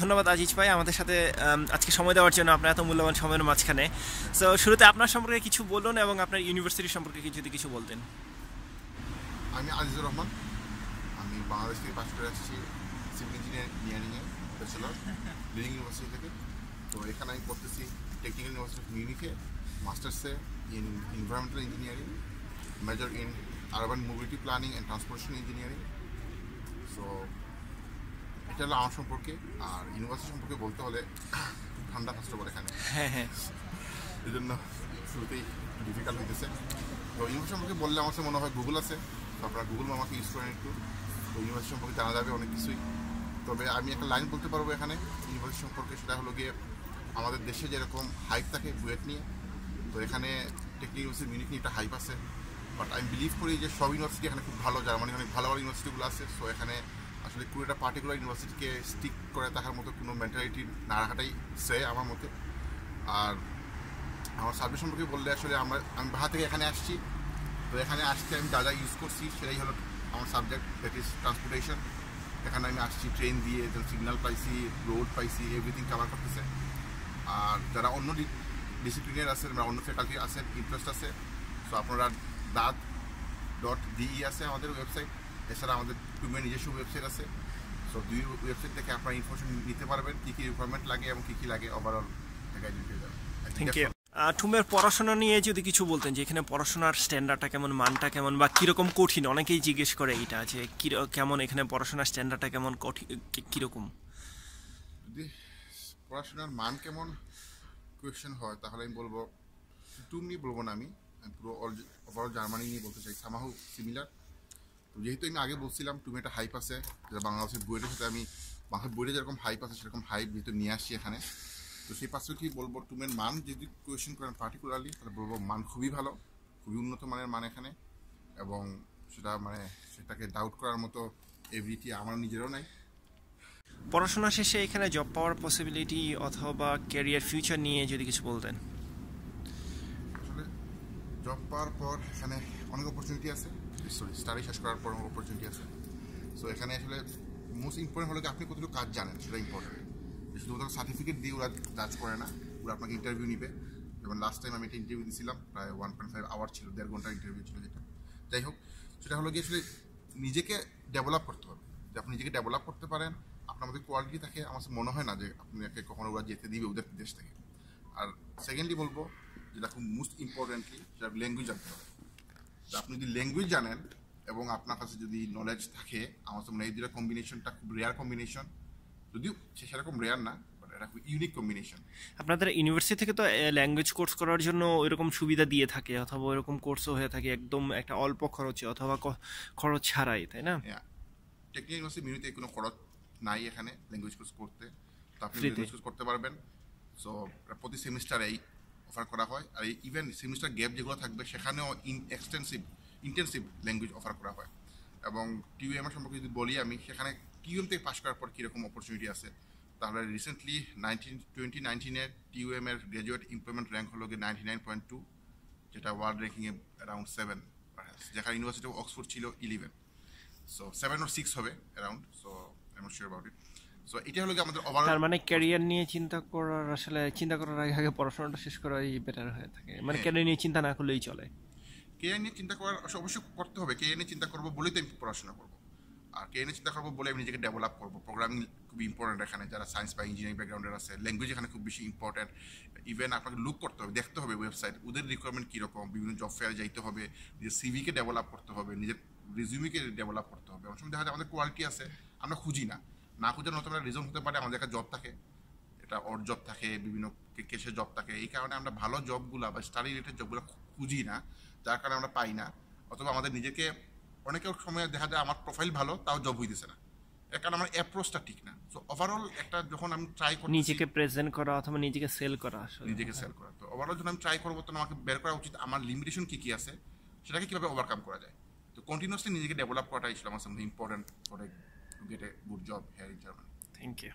ধন্যবাদ আজিজ ভাই আমাদের সাথে আজকে সময় দেওয়ার জন্য আপনার এত মূল্যবান সময়ের মাঝখানে। সো শুরুতে আপনার সম্পর্কে কিছু বলুন এবং আপনার ইউনিভার্সিটি সম্পর্কে যদি কিছু বলতেন। আমি আজিজুর রহমান। আমি বাংলাদেশ থেকে পাশ করে আসছি সিভিল ইঞ্জিনিয়ারিংয়ে ব্যাচেলর লিডিং ইউনিভার্সিটি থেকে। তো এখানে আমি পড়তেছি টেকনিক্যাল ইউনিভার্সিটি অফ মিউনিকে মাস্টার্সে in environmental engineering major in urban mobility planning and transportation engineering so এটা হলো আমার সম্পর্কে আর ইউনিভার্সিটি সম্পর্কে বলতে হলে ঠান্ডা ফার্স্ট অফ এখানে। হ্যাঁ হ্যাঁ। এই জন্য শুরুতেই ডিফিকাল্ট হইতেছে। তো ইউনিভার্সিটি সম্পর্কে বললে আমার মনে হয় গুগল আছে। তো আপনারা গুগল আমাকে ইউজ করেন একটু। তো ইউনিভার্সিটি সম্পর্কে জানা যাবে অনেক কিছুই। তবে আমি একটা লাইন বলতে পারব এখানে। ইউনিভার্সিটি সম্পর্কে সেটা হলো গিয়ে আমাদের দেশে যেরকম হাইপ থাকে বুয়েট নিয়ে তো এখানে টেকনিক ইউনিভার্সিটি মিউনিক নিয়ে একটা হাইপ আছে। বাট আমি বিলিভ করি যে সব ইউনিভার্সিটি এখানে খুব ভালো জার্মানি অনেক ভালো ভালো ইউনিভার্সিটিগুলো আছে। সো এখানে আসলে কোনো একটা পার্টিকুলার ইউনিভার্সিটিকে স্টিক করে থাকার মতো কোনো মেন্টালিটি না রাখাটাই সে আমার মতে। আর আমার সার্ভিস সম্পর্কে বললে আসলে আমরা, আমি বাহা থেকে এখানে আসছি। তো এখানে আসতে আমি যা যা ইউজ করছি সেটাই হলো আমার সাবজেক্ট দ্যাট ইজ ট্রান্সপোর্টেশন এখানে আমি আসছি ট্রেন দিয়ে সিগন্যাল পাইছি রোড পাইছি এভরিথিং কাভার করতেছে। আর যারা অন্য ডিসিপ্লিনের আছেন বা অন্য ফ্যাকাল্টি আছেন ইন্টারেস্ট আছে সো আপনারা দাঁত ডট ডিই আছে আমাদের ওয়েবসাইট এছাড়া আমাদের টুমের নিজস্ব ওয়েবসাইট আছে। সো দুই ওয়েবসাইট থেকে আপনারা ইনফরমেশন নিতে পারবেন কী কী রিকোয়ারমেন্ট লাগে এবং কী কী লাগে ওভারঅল গাইড যাবেন থ্যাংক ইউ ঠুমের পড়াশোনা নিয়ে যদি কিছু বলতেন যে এখানে পড়াশোনার স্ট্যান্ডার্ডটা কেমন মানটা কেমন বা কীরকম কঠিন অনেকেই জিজ্ঞেস করে এটা যে কেমন এখানে পড়াশোনার স্ট্যান্ডার্ডটা কেমন কঠিন কীরকম? যদি পড়াশোনার মান কেমন কোয়েশ্চেন হয় তাহলে আমি বলব টুম নিয়ে বলব না আমি। পুরো ওভারঅল জার্মানি নিয়ে বলতে চাই। সামাহু সিমিলার যেহেতু আমি আগে বলছিলাম টুমে একটা হাইপ আছে যেটা বাংলাদেশের বইয়ের সাথে আমি বাংলাদেশের বইয়ে যেরকম হাইপ আছে সেরকম হাইপ যেহেতু নিয়ে আসছি এখানে। তো সেই পাশে কি বলব? টুমের মান যদি কোয়েশ্চেন করেন পার্টিকুলারলি তাহলে বলব মান খুবই ভালো খুবই উন্নত মানের মান এখানে। এবং সেটা মানে সেটাকে ডাউট করার মতো এভিটি আমার নিজেরও নাই। পড়াশোনা শেষে এখানে জব পাওয়ার পসিবিলিটি অথবা ক্যারিয়ার ফিউচার নিয়ে যদি কিছু বলতেন। আসলে জব পাওয়ার পর এখানে অনেক অপরচুনিটি আছে। সরি স্টাডি শেষ করার পর অপরচুনিটি আছে। সো এখানে আসলে মোস্ট ইম্পর্টেন্ট হলো আপনি কতটুকু কাজ জানেন সেটা ইম্পর্টেন্ট শুধুমাত্র সার্টিফিকেট দিয়ে ওরা জাজ করে না, ওরা আপনাকে ইন্টারভিউ নিবে। যেমন লাস্ট টাইম আমি একটা ইন্টারভিউ দিয়েছিলাম প্রায় ওয়ান পয়েন্ট ফাইভ আওয়ার ছিল, দেড় ঘণ্টার ইন্টারভিউ ছিল যেটা। যাই হোক, সেটা হলো গিয়ে আসলে নিজেকে ডেভেলপ করতে হবে। যে আপনি নিজেকে ডেভেলপ করতে পারেন, আপনার মধ্যে কোয়ালিটি থাকে, আমার মনে হয় না যে আপনি আপনাকে কখনো ওরা যেতে দিবে ওদের দেশ থেকে। আর সেকেন্ডলি বলব যেটা খুব মোস্ট ইম্পর্টেন্টলি সেটা ল্যাঙ্গুয়েজ জানতে হবে তো আপনি যদি ল্যাঙ্গুয়েজ জানেন এবং আপনার কাছে যদি নলেজ থাকে আমার মনে হয় এই দুটো কম্বিনেশনটা খুব রেয়ার কম্বিনেশন যদিও সে সেরকম রেয়ার না বাট এটা খুব ইউনিক কম্বিনেশন আপনাদের ইউনিভার্সিটি থেকে তো ল্যাঙ্গুয়েজ কোর্স করার জন্য ওইরকম সুবিধা দিয়ে থাকে অথবা ওইরকম কোর্সও হয়ে থাকে একদম একটা অল্প খরচে অথবা খরচ ছাড়াই তাই না? টেকনিক্যাল ইউনিভার্সিটি মিউনিতে কোনো খরচ নাই এখানে ল্যাঙ্গুয়েজ কোর্স করতে। তো আপনি ল্যাঙ্গুয়েজ কোর্স করতে পারবেন। সো প্রতি সেমিস্টারেই অফার করা হয় আর ইভেন সেমিস্টার গ্যাপ যেগুলো থাকবে, সেখানেও in extensive intensive language offer করা হয়। এবং টিউএম এর সম্পর্কে যদি বলি আমি, সেখানে টিউএম থেকে পাশ করার পর কীরকম অপরচুনিটি আছে? তাহলে রিসেন্টলি নাইনটিন টোয়েন্টি নাইনটিনের টিউএম এর গ্র্যাজুয়েট ইমপ্লয়মেন্ট র্যাঙ্ক হলো গিয়ে নাইনটি নাইন পয়েন্ট টু যেটা ওয়ার্ল্ড র্যাঙ্কিংয়ে অ্যারাউন্ড সেভেন যেখানে ইউনিভার্সিটি অফ অক্সফোর্ড ছিল eleven so seven or six হবে around so I am sure about it so এটা হলো গিয়ে আমাদের তার মানে ক্যারিয়ার নিয়ে চিন্তা করার আসলে চিন্তা করার আগে আগে পড়াশোনাটা শেষ করাই বেটার হয়ে থাকে। মানে। ক্যারিয়ার নিয়ে চিন্তা না করলেই চলে। কেএ নিয়ে চিন্তা করার অবশ্যই করতে হবে। কেএ নিয়ে চিন্তা করব বলেই তো আমি পড়াশোনা করব। আর নিয়ে চিন্তা করব বলে আমি নিজেকে ডেভেলপ করব। প্রোগ্রামিং খুবই ইম্পর্টেন্ট এখানে। যারা সায়েন্স বা ইঞ্জিনিয়ারিং ব্যাকগ্রাউন্ডের আছে ল্যাঙ্গুয়েজ এখানে খুব বেশি ইম্পর্টেন্ট ইভেন আপনাকে লুক করতে হবে দেখতে হবে ওয়েবসাইট ওদের রিকোয়ারমেন্ট কীরকম? বিভিন্ন জব ফেয়ার যাইতে হবে নিজের সিভিকে ডেভেলপ করতে হবে নিজের রিজিউমিকে ডেভেলপ করতে হবে। অনেক সময় দেখা যায় আমাদের কোয়ালিটি আছে আমরা খুঁজি না। না খুঁজে নতুন একটা রিজন হতে পারে আমাদের একটা জব থাকে। এটা ওর জব থাকে বিভিন্ন কেসের জব থাকে। এই কারণে আমরা ভালো জবগুলো বা স্টাডি রিলেটেড জবগুলো খুঁজি না যার কারণে আমরা পাই না। অথবা আমাদের নিজেকে অনেকের সময় দেখা যায় আমার প্রোফাইল ভালো তাও জব হইতেছে না। এর কারণে আমার অ্যাপ্রোচটা ঠিক না। সো ওভারঅল একটা যখন আমি ট্রাই করি নিজেকে প্রেজেন্ট করা অথবা নিজেকে সেল করা নিজেকে সেল করা। তো ওভারঅল যখন আমি ট্রাই করব তখন আমাকে বের করা উচিত আমার লিমিটেশন কী কী আছে সেটাকে কীভাবে ওভারকাম করা যায়। তো কন্টিনিউসলি নিজেকে ডেভেলপ করাটাই ছিল আমার সামনে important for to get a good job here in Germany. Thank you.